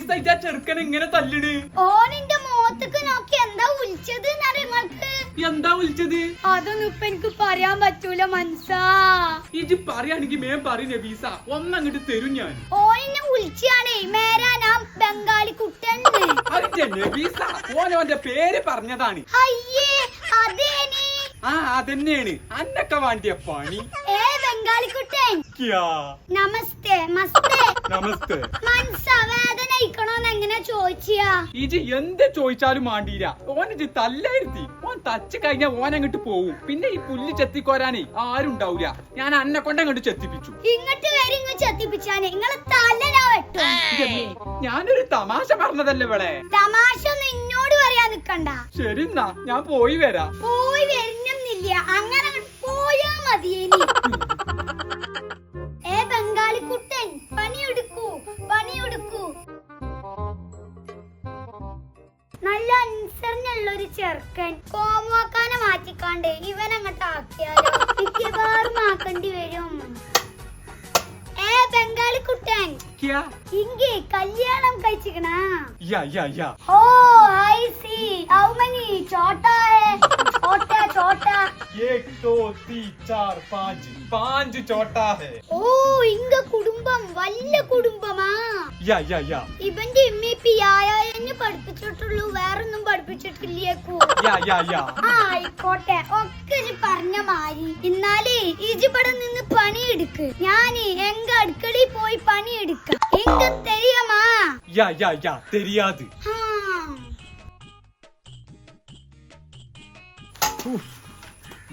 നബീസ ഇജാ ചെറുക്കൻ ഇങ്ങനെ തല്ലിണ്. ഓനിന്റെ മുഖത്തേക്ക് നോക്കി എന്താ വിളിച്ചത് എന്താ വിളിച്ചത്? അതൊന്നും ഇപ്പൊ എനിക്ക് പറയാൻ പറ്റൂല മനസ്സാ. ഇത് പറയാണെങ്കി മേം പറ നബീസ. ഒന്നങ്ങട്ട് തരും ഞാൻ. ഓനെ വിളിച്ചാണേ ഞാൻ ബംഗാളി കുട്ടൻ ഓൻ പേര് പറഞ്ഞതാണ്. അയ്യേ അതേനി? ആ അതന്നെയാണ്. അന്നൊക്കെ വാണ്ടിയ പണി. ഏ ബംഗാളി കുട്ടൻ? നമസ്തേ മസ്തേ. നമസ്തേ. മനസ്സ ഇജ് എന്ത് ചോദിച്ചാലും മാണ്ടീര ഓൻ ഇജ് തല്ലായിരുത്തി ഓൻ തച്ച് കഴിഞ്ഞാ ഓൻ അങ്ങോട്ട് പോവും. പിന്നെ ഈ പുല്ല് ചെത്തിക്കോരാനേ ആരും ഉണ്ടാവൂല. ഞാൻ അന്നെ കൊണ്ട് അങ്ങോട്ട് ചെത്തിപ്പിച്ചു. ഇങ്ങോട്ട് വരി ഇങ്ങ് ചെത്തിപ്പിച്ചാനെ. നിങ്ങളെ തല ഞാൻ വെട്ടും. ഇജമ്മേ, ഞാനൊരു തമാശ പറഞ്ഞതല്ലേ ഇവളെ? തമാശ ഒന്നും ഇന്നോട് പറയാൻ നിക്കണ്ട. ശരി എന്നാ ഞാൻ പോയി വരാം. പോയി വരുന്നില്ല അങ്ങനെ നല്ല അനുസരണയുള്ള ഒരു ചെറുക്കൻ. കോമാക്കാനെ മാറ്റിക്കാണ്ട് ഇവൻ അങ്ങോട്ട് ആക്കിയാലോ? മിക്കവാറും ആക്കേണ്ടി വരും. ഏ ബംഗാളി കുട്ടൻ. ഇങ്കി കല്യാണം കഴിച്ചിക്കണാ? Oh I see. How many ചോട്ടാ एक दो तीन चार पाँच पाँच ചോട്ടാ है ओ ഇങ്ക कुटुंबम വല്ല കുടുംബമാ യാ യാ യാ ഇവന്റെ എമ്മി പി ആയായെന്നെ പഠിപ്പിച്ചിട്ടുള്ളൂ വേറൊന്നും പഠിപ്പിച്ചിട്ടില്ലേക്കൂ യാ യാ യാ ആ ആയിക്കോട്ടെ ഒക്കെ ഇജ്ജ് പറഞ്ഞ മാരി ഇന്നാലേ ഇജിപടെ നിന്ന് പണിയെടുക്ക് ഞാൻ എങ്ക അടുക്കളയിൽ പോയി പണിയെടുക്ക എങ്ക തെരിയമാ യാ യാ യാ തെരിയാത് ആ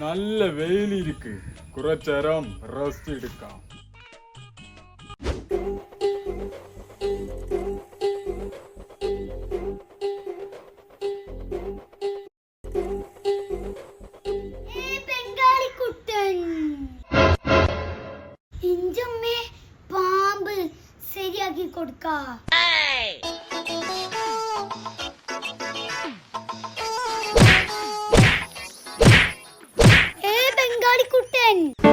நல்ல வெயில் இருக்கு. குறைச்சரம் ரெஸ்ட் எடுக்காம். பாம்பு சரியாக்கி கொடுக்கா. One.